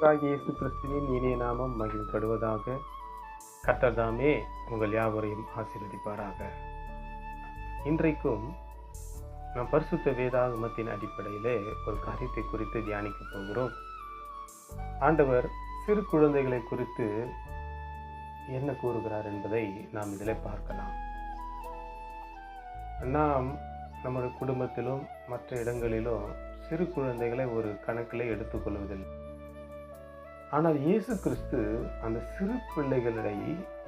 இயேசு கிறிஸ்துவின் இனிய நாமம் மகிழ்ப்படுவதாக கத்தர்தாமே உங்கள் யாவரையும் ஆசீர்வதிப்பாராக. இன்றைக்கும் நாம் பரிசுத்த வேதாகமத்தின் அடிப்படையிலே ஒரு காரியத்தை குறித்து தியானிக்க போகிறோம். ஆண்டவர் சிறு குழந்தைகளை குறித்து என்ன கூறுகிறார் என்பதை நாம் இதில் பார்க்கலாம். நாம் நம்முடைய குடும்பத்திலும் மற்ற இடங்களிலும் சிறு குழந்தைகளை ஒரு கணக்கில் எடுத்துக்கொள்வதில்லை. ஆனால் இயேசு கிறிஸ்து அந்த சிறு பிள்ளைகளை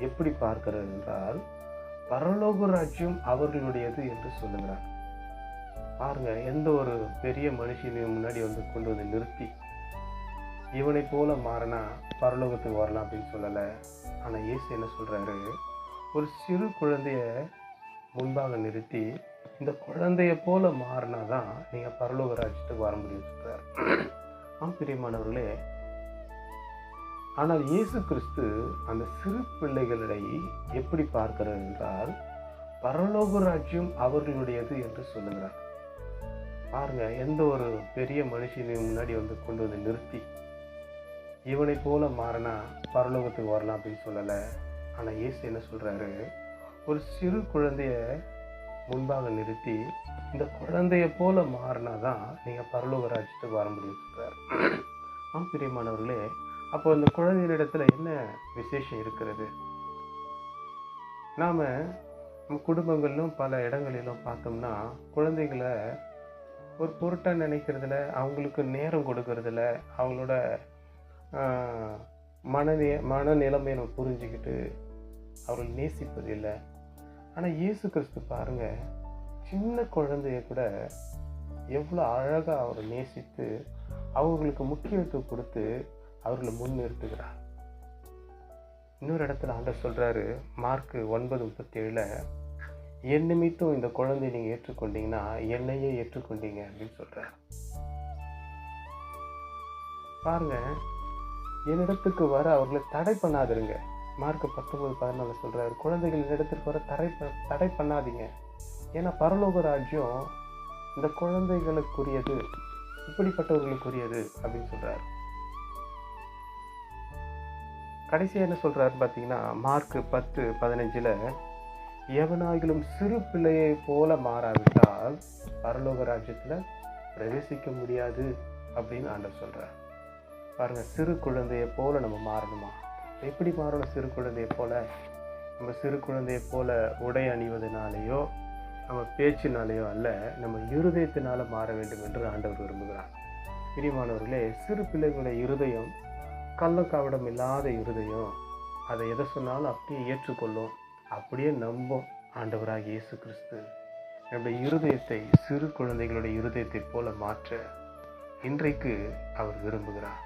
எப்படி பார்க்கிறார் என்றால் பரலோக ராஜ்யம் அவர்களுடையது என்று சொல்லுகிறார். பாருங்க எந்த ஒரு பெரிய மனுஷனையும் முன்னாடி வந்து கொண்டு வந்து நிறுத்தி இவனை போல மாறினா பரலோகத்துக்கு வரலாம் அப்படின்னு சொல்லலை. ஆனால் இயேசு என்ன சொல்கிறாரு ஒரு சிறு குழந்தைய முன்பாக நிறுத்தி இந்த குழந்தைய போல மாறினா தான் நீங்கள் பரலோக ராஜ்யத்துக்கு வர முடியும் சொல்கிறார் ஆம் பிரியமானவர்களே ஆனால் இயேசு கிறிஸ்து அந்த சிறு பிள்ளைகளை எப்படி பார்க்கிறார் என்றால் பரலோக ராஜ்யம் அவர்களுடையது என்று சொல்லுகிறார். பாருங்க எந்த ஒரு பெரிய மனுஷனையும் முன்னாடி வந்து கொண்டு வந்து நிறுத்தி இவனை போல மாறினா பரலோகத்துக்கு வரலாம் அப்படின்னு சொல்லலை. ஆனால் இயேசு என்ன சொல்கிறாரு ஒரு சிறு குழந்தைய முன்பாக நிறுத்தி இந்த குழந்தைய போல மாறினா தான் நீங்கள் பரலோக ராஜ்யத்துக்கு வர முடியும் சொல்கிறார் ஆம் பிரியமானவர்களே அப்போ அந்த குழந்தைகளிடத்துல என்ன விசேஷம் இருக்கிறது? நாம் நம்ம குடும்பங்களிலும் பல இடங்களிலும் பார்த்தோம்னா குழந்தைகளை ஒரு பொருட்டாக நினைக்கிறதுல அவங்களுக்கு நேரம் கொடுக்கறதுல அவங்களோட மனநே மனநிலைமையை நம்ம புரிஞ்சுக்கிட்டு அவர்கள் நேசிப்பது இல்லை. ஆனால் இயேசு கிறிஸ்து பாருங்கள் சின்ன குழந்தைய கூட எவ்வளோ அழகாக அவரை நேசித்து அவங்களுக்கு முக்கியத்துவம் கொடுத்து அவர்களை முன்னிறுத்துகிறார். இன்னொரு இடத்துல ஆண்டர் சொல்கிறாரு மார்க்கு ஒன்பது முப்பத்தி ஏழில் என் நிமித்தம் இந்த குழந்தைய நீங்கள் ஏற்றுக்கொண்டீங்கன்னா என்னையே ஏற்றுக்கொண்டீங்க அப்படின்னு சொல்கிறார் பாருங்க என்னிடத்துக்கு வர அவர்களை தடை பண்ணாதிருங்க. மார்க் பத்தொம்பது பதினாலு சொல்கிறாரு குழந்தைகள் என்னிடத்துக்கு வர தடை தடை பண்ணாதீங்க. ஏன்னா பரலோக ராஜ்யம் இந்த குழந்தைகளுக்குரியது இப்படிப்பட்டவர்களுக்குரியது அப்படின்னு சொல்கிறாரு கடைசியாக என்ன சொல்கிறாரு பார்த்தீங்கன்னா மார்க் பத்து பதினஞ்சில் எவனாகிலும் சிறு பிள்ளையை போல மாறாவிட்டால் பரலோக ராஜ்யத்தில் பிரவேசிக்க முடியாது அப்படின்னு ஆண்டவர் சொல்கிறார் பாருங்கள் சிறு குழந்தையை போல் நம்ம மாறணுமா? எப்படி மாறணும் சிறு குழந்தையை போல்? நம்ம சிறு குழந்தையை போல் உடை அணிவதனாலேயோ நம்ம பேச்சினாலேயோ அல்ல நம்ம இருதயத்தினால மாற வேண்டும் என்று ஆண்டவர் விரும்புகிறார். பிரிமானவர்களே சிறு பிள்ளைகளுடைய இருதயம் கள்ளக்காவிடம் இல்லாத இருதயம் அதை எதை சொன்னாலும் அப்படியே ஏற்றுக்கொள்ளும். அப்படியே நம்பும் ஆண்டவராக இயேசு கிறிஸ்து. நம்முடைய இருதயத்தை சிறு குழந்தைகளுடைய இருதயத்தை போல மாற்ற இன்றைக்கு அவர் விரும்புகிறார்.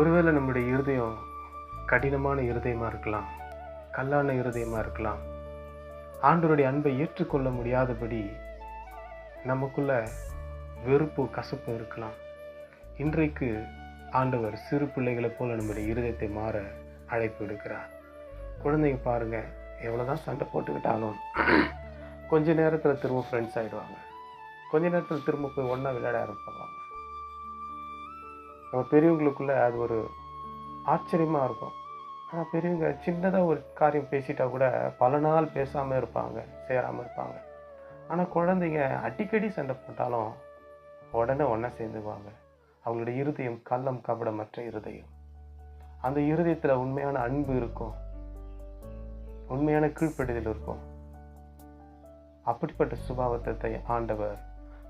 ஒருவேளை நம்முடைய இருதயம் கடினமான இருதயமாக இருக்கலாம் கல்லான இருதயமாக இருக்கலாம். ஆண்டவருடைய அன்பை ஏற்றுக்கொள்ள முடியாதபடி நமக்குள்ள வெறுப்பு கசப்பு இருக்கலாம். இன்றைக்கு ஆண்டவர் சிறு பிள்ளைகளை போல நம்முடைய இருதயத்தை மாற அழைப்பு எடுக்கிறார் குழந்தைங்க பாருங்கள் எவ்வளோதான் சண்டை போட்டுக்கிட்டாலும் கொஞ்ச நேரத்தில் திரும்ப ஃப்ரெண்ட்ஸ் ஆகிடுவாங்க கொஞ்ச நேரத்தில் திரும்ப போய் ஒன்றா விளையாட ஆரம்பிப்பாங்க. நம்ம பெரியவங்களுக்குள்ளே அது ஒரு ஆச்சரியமாக இருக்கும். ஆனால் பெரியவங்க சின்னதாக ஒரு காரியம் பேசிட்டா கூட பல நாள் பேசாமல் இருப்பாங்க சேராமல் இருப்பாங்க. ஆனால் குழந்தைங்க அடிக்கடி சண்டை போட்டாலும் உடனே ஒன்றா சேர்ந்துக்குவாங்க. அவங்களுடைய இருதயம் கள்ளம் கபடமற்ற இருதயம். அந்த இருதயத்தில் உண்மையான அன்பு இருக்கும். உண்மையான கீழ்ப்படுதல் இருக்கும். அப்படிப்பட்ட சுபாவத்தை ஆண்டவர்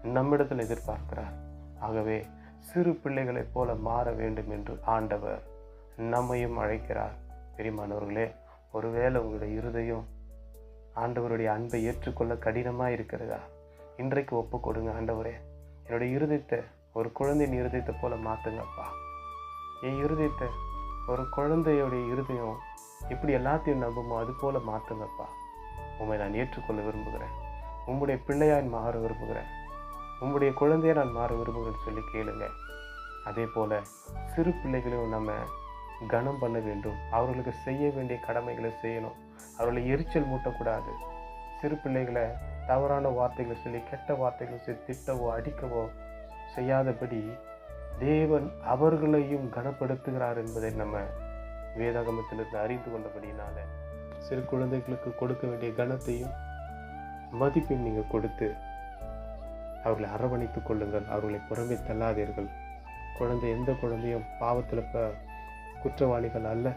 நம்மிடத்தில் எதிர்பார்க்கிறார். ஆகவே சிறு பிள்ளைகளைப் போல மாற வேண்டும் என்று ஆண்டவர் நம்மையும் அழைக்கிறார். பெரியமானவர்களே ஒருவேளை உங்களுடைய இருதயம் ஆண்டவருடைய அன்பை ஏற்றுக்கொள்ள கடினமாக இருக்கிறதா இன்றைக்கு ஒப்பு கொடுங்க ஆண்டவரே. என்னுடைய இருதயத்தை ஒரு குழந்தையின் இருதயத்தை போல மாற்றுங்கப்பா என் இருதயத்தை ஒரு குழந்தையுடைய இருதயம் இப்படி எல்லாத்தையும் நம்புமோ அது போல மாற்றுங்கப்பா உண்மை நான் ஏற்றுக்கொள்ள விரும்புகிறேன். உம்முடைய பிள்ளையாய் மாற விரும்புகிறேன். உம்முடைய குழந்தையை நான் மாற விரும்புகிறேன்னு சொல்லி கேளுங்க. அதே போல் சிறு பிள்ளைகளையும் நம்ம கனம் பண்ண வேண்டும். அவர்களுக்கு செய்ய வேண்டிய கடமைகளை செய்யணும். அவர்களை எரிச்சல் மூட்டக்கூடாது. சிறு பிள்ளைகளை தவறான வார்த்தைகளை சொல்லி கெட்ட வார்த்தைகளை சொல்லி திட்டவோ அடிக்கவோ செய்யாதபடி தேவன் அவர்களையும் கனப்படுத்துகிறார் என்பதை நம்ம வேதாகமத்திலிருந்து அறிந்து கொண்டபடினால சிறு குழந்தைகளுக்கு கொடுக்க வேண்டிய கனத்தையும் மதிப்பையும் நீங்கள் கொடுத்து அவர்களை அரவணைத்துக் கொள்ளுங்கள். அவர்களை புறம்பே தள்ளாதீர்கள். குழந்தை எந்த குழந்தையும் பாவத்தில் இப்போ குற்றவாளிகள் அல்ல.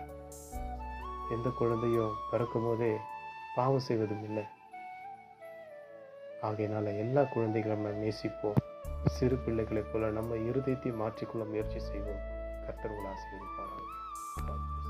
எந்த குழந்தையும் பிறக்கும் போதே பாவம் செய்வதும் இல்லை. ஆகையினால எல்லா குழந்தைகளும் நம்ம நேசிப்போம். சிறு பிள்ளைகளைப் போல நம்ம இருதயத்தை மாற்றிக்கொள்ள முயற்சி செய்வோம். கர்த்தர் உங்களை ஆசீர்வதிப்பார்கள்